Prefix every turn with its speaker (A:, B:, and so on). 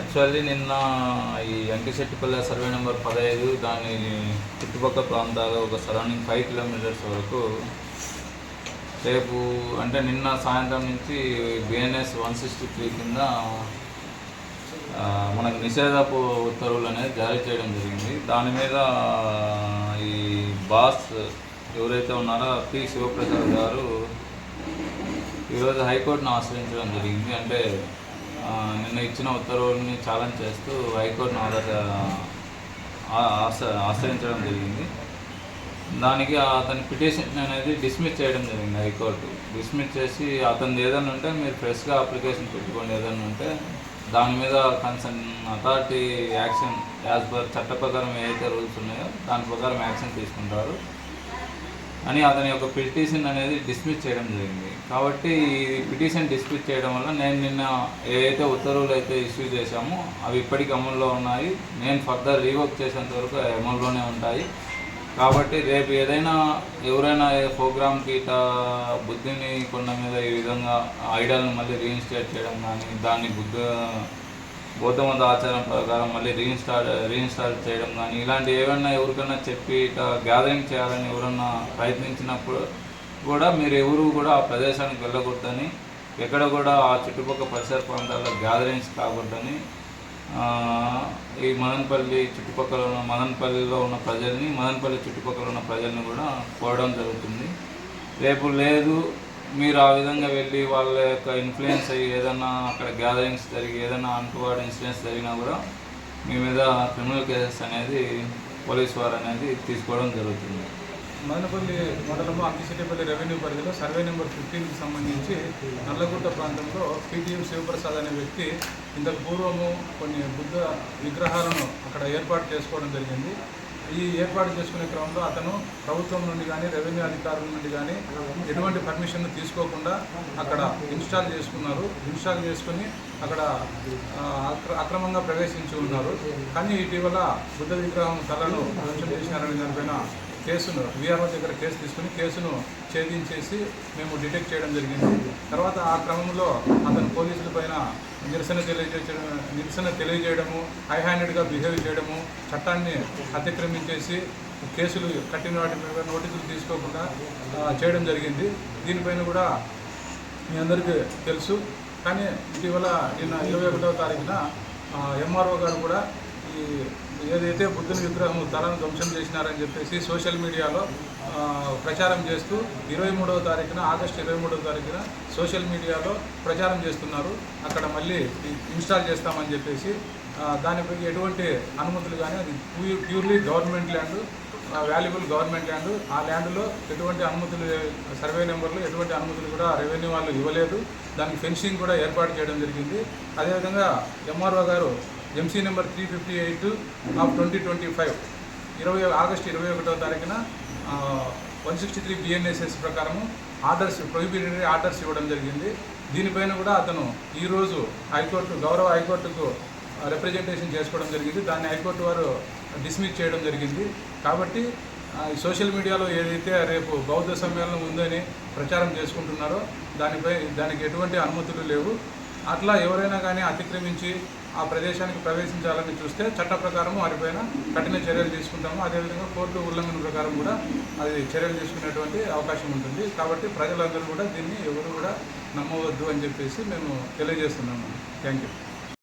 A: Actually నిన్న ఈ అంకిశెట్టిపల్లె survey number పదహైదు దాని చుట్టుపక్కల ప్రాంతాలు ఒక సరౌండింగ్ ఫైవ్ కిలోమీటర్స్ వరకు రేపు అంటే నిన్న సాయంత్రం నుంచి బిఎన్ఎస్ వన్ సిక్స్టీ త్రీ కింద మనకు నిషేధపు ఉత్తర్వులు అనేది జారీ చేయడం జరిగింది. దాని మీద ఈ బాస్ ఎవరైతే ఉన్నారో పి శివప్రసాద్ గారు ఈరోజు హైకోర్టును ఆశ్రయించడం జరిగింది. అంటే నిన్న ఇచ్చిన ఉత్తర్వుల్ని ఛాలెంజ్ చేస్తూ హైకోర్టును ఆధార ఆశ్రయించడం జరిగింది. దానికి అతని పిటిషన్ అనేది డిస్మిస్ చేయడం జరిగింది హైకోర్టు. డిస్మిస్ చేసి అతనిది ఏదైనా ఉంటే మీరు ఫ్రెష్గా అప్లికేషన్ పెట్టుకోండి ఏదైనా ఉంటే దాని మీద concern authority action as per చట్ట ప్రకారం ఏదైతే రూల్స్ ఉన్నాయో దాని ప్రకారం యాక్షన్ తీసుకుంటారు. అని అతని యొక్క పిటిషన్ అనేది డిస్మిస్ చేయడం జరిగింది. కాబట్టి ఈ పిటిషన్ డిస్మిస్ చేయడం వల్ల నేను నిన్న ఏదైతే ఉత్తర్వులు అయితే ఇష్యూ చేశామో అవి ఇప్పటికీ అమల్లో ఉన్నాయి. నేను ఫర్దర్ రీవర్క్ చేసేంత వరకు అమల్లోనే ఉంటాయి. కాబట్టి రేపు ఏదైనా ఎవరైనా ప్రోగ్రామ్ ఇట్లా బుద్ధిని కొండ మీద ఈ విధంగా ఐడియాలను మళ్ళీ రీఇన్స్టేట్ చేయడం కానీ దాన్ని బుద్ధ గౌతమ ఆచారం ప్రకారం మళ్ళీ రీఇన్స్టాల్ రీఇన్స్టాల్ చేయడం కానీ ఇలాంటి ఏమైనా ఎవరికైనా చెప్పి ఇట్లా గ్యాదరింగ్ చేయాలని ఎవరన్నా ప్రయత్నించినప్పుడు కూడా మీరు ఎవరు కూడా ఆ ప్రదేశానికి వెళ్ళకూడదని ఎక్కడ కూడా ఆ చుట్టుపక్కల పరిసర ప్రాంతాల్లో గ్యాదరింగ్స్ కాకూడదని ఈ మదనపల్లి చుట్టుపక్కల ఉన్న మదనపల్లిలో ఉన్న ప్రజల్ని మదనపల్లి చుట్టుపక్కల ఉన్న ప్రజల్ని కూడా కోరడం జరుగుతుంది. రేపు లేదు మీరు ఆ విధంగా వెళ్ళి వాళ్ళ యొక్క ఇన్ఫ్లుయెన్స్ అయ్యి ఏదన్నా అక్కడ గ్యాదరింగ్స్ జరిగి ఏదైనా అంటువాడు ఇన్సిడెంట్స్ జరిగినా కూడా మీ మీద క్రిమినల్ కేసెస్ అనేది పోలీస్ వారు అనేది తీసుకోవడం జరుగుతుంది.
B: మదనపల్లి మండలము అంకిశెట్టిపల్లి రెవెన్యూ పరిధిలో సర్వే నెంబర్ ఫిఫ్టీన్కి సంబంధించి నల్లగుట్ట ప్రాంతంలో పీటీఎం శివప్రసాద్ అనే వ్యక్తి ఇంతకు పూర్వము కొన్ని బుద్ధ విగ్రహాలను అక్కడ ఏర్పాటు చేసుకోవడం జరిగింది. ఈ ఏర్పాటు చేసుకునే క్రమంలో అతను ప్రభుత్వం నుండి కానీ రెవెన్యూ అధికారుల నుండి కానీ ఎటువంటి పర్మిషన్ తీసుకోకుండా అక్కడ ఇన్స్టాల్ చేసుకున్నారు. ఇన్స్టాల్ చేసుకుని అక్కడ అక్ర- అక్రమంగా ప్రవేశించి ఉన్నారు. కానీ ఇటీవల బుద్ధ విగ్రహం తలను ధ్వంసం చేసినారనే దానిపైన కేసును విఆర్ఓ దగ్గర కేసు తీసుకుని కేసును ఛేదించేసి మేము డిటెక్ట్ చేయడం జరిగింది. తర్వాత ఆ క్రమంలో అతను పోలీసుల పైన నిరసన తెలియజేయడం నిరసన తెలియజేయడము హై హ్యాండెడ్గా బిహేవ్ చేయడము చట్టాన్ని అతిక్రమించేసి కేసులు కట్టిన వాటి మీద నోటీసులు తీసుకోకుండా చేయడం జరిగింది. దీనిపైన కూడా మీ అందరికీ తెలుసు. కానీ ఇటీవల నిన్న ఇరవై ఒకటవ తారీఖున ఎంఆర్ఓ గారు కూడా ఈ ఏదైతే బుద్ధుని విగ్రహం తలను ధ్వంసం చేసినారని చెప్పేసి సోషల్ మీడియాలో ప్రచారం చేస్తూ ఇరవై మూడవ తారీఖున ఆగస్టు ఇరవై మూడవ తారీఖున సోషల్ మీడియాలో ప్రచారం చేస్తున్నారు. అక్కడ మళ్ళీ ఇన్స్టాల్ చేస్తామని చెప్పేసి దానిపై ఎటువంటి అనుమతులు కానీ అది purely government land valuable government land ఆ ల్యాండ్లో ఎటువంటి అనుమతులు సర్వే నెంబర్లు ఎటువంటి అనుమతులు కూడా రెవెన్యూ వాళ్ళు ఇవ్వలేదు. దానికి ఫెన్సింగ్ కూడా ఏర్పాటు చేయడం జరిగింది. అదేవిధంగా ఎంఆర్ఓ గారు MC number three fifty eight of twenty twenty five ఇరవై ఆగస్టు ఇరవై ఒకటో తారీఖున వన్ సిక్స్టీ త్రీ బిఎన్ఎస్ఎస్ ప్రకారము ఆర్డర్స్ ప్రొహిబిటరీ ఆర్డర్స్ ఇవ్వడం జరిగింది. దీనిపైన కూడా అతను ఈరోజు హైకోర్టు గౌరవ హైకోర్టుకు రిప్రజెంటేషన్ చేసుకోవడం జరిగింది. దాన్ని హైకోర్టు వారు డిస్మిస్ చేయడం జరిగింది. కాబట్టి సోషల్ మీడియాలో ఏదైతే రేపు బౌద్ధ సమ్మేళనం ఉందని ప్రచారం చేసుకుంటున్నారో దానిపై దానికి ఎటువంటి అనుమతులు లేవు. అట్లా ఎవరైనా కానీ అతిక్రమించి ఆ ప్రదేశానికి ప్రవేశించాలని చూస్తే చట్ట ప్రకారం వారిపైన కఠిన చర్యలు తీసుకుంటాము. అదేవిధంగా కోర్టు ఉల్లంఘన ప్రకారం కూడా అది చర్యలు తీసుకునేటువంటి అవకాశం ఉంటుంది. కాబట్టి ప్రజలందరూ కూడా దీన్ని ఎవరు కూడా నమ్మవద్దు అని చెప్పేసి మేము తెలియజేస్తున్నాము. Thank you